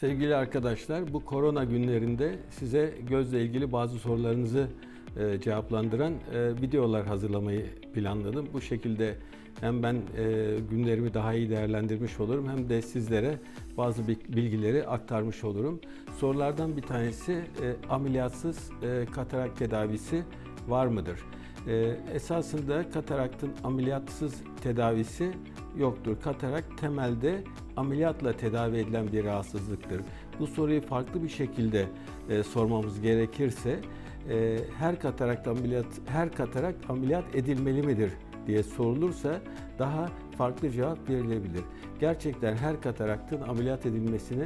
Sevgili arkadaşlar, bu korona günlerinde size gözle ilgili bazı sorularınızı e, cevaplandıran e, videolar hazırlamayı planladım. Bu şekilde hem ben e, günlerimi daha iyi değerlendirmiş olurum hem de sizlere bazı bi- bilgileri aktarmış olurum. Sorulardan bir tanesi e, ameliyatsız e, katarak tedavisi var mıdır? E, esasında kataraktın ameliyatsız tedavisi yoktur. Katarak temelde ameliyatla tedavi edilen bir rahatsızlıktır. Bu soruyu farklı bir şekilde e, sormamız gerekirse e, her katarakt ameliyat her katarakt ameliyat edilmeli midir diye sorulursa daha farklı cevap verilebilir. Gerçekten her kataraktın ameliyat edilmesine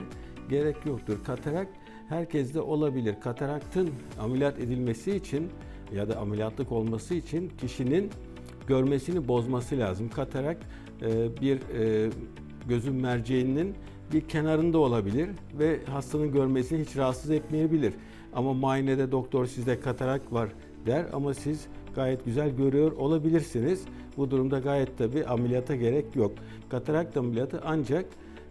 gerek yoktur. Katarakt herkeste olabilir. Kataraktın ameliyat edilmesi için ya da ameliyatlık olması için kişinin görmesini bozması lazım. Katarakt e, bir e, gözün merceğinin bir kenarında olabilir ve hastanın görmesini hiç rahatsız etmeyebilir. Ama muayenede doktor sizde katarak var der ama siz gayet güzel görüyor olabilirsiniz. Bu durumda gayet tabi ameliyata gerek yok. Katarakt ameliyatı ancak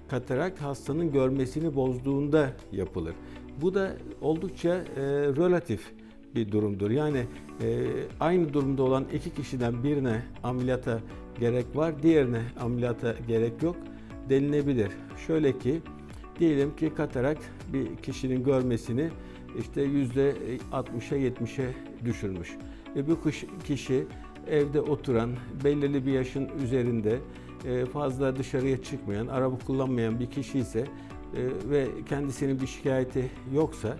katarak hastanın görmesini bozduğunda yapılır. Bu da oldukça e, relatif bir durumdur. Yani e, aynı durumda olan iki kişiden birine ameliyata gerek var, diğerine ameliyata gerek yok denilebilir. Şöyle ki diyelim ki katarak bir kişinin görmesini işte yüzde 60'a 70'e düşürmüş. Ve bu kişi evde oturan, belirli bir yaşın üzerinde e, fazla dışarıya çıkmayan, araba kullanmayan bir kişi ise e, ve kendisinin bir şikayeti yoksa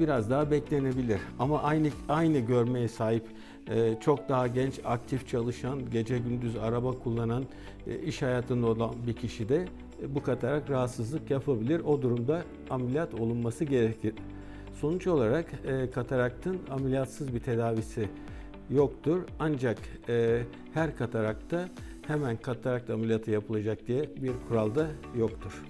biraz daha beklenebilir. Ama aynı aynı görmeye sahip e, çok daha genç, aktif çalışan, gece gündüz araba kullanan, e, iş hayatında olan bir kişi de e, bu katarak rahatsızlık yapabilir. O durumda ameliyat olunması gerekir. Sonuç olarak kataraktın ameliyatsız bir tedavisi yoktur. Ancak her katarakta hemen katarakt ameliyatı yapılacak diye bir kural da yoktur.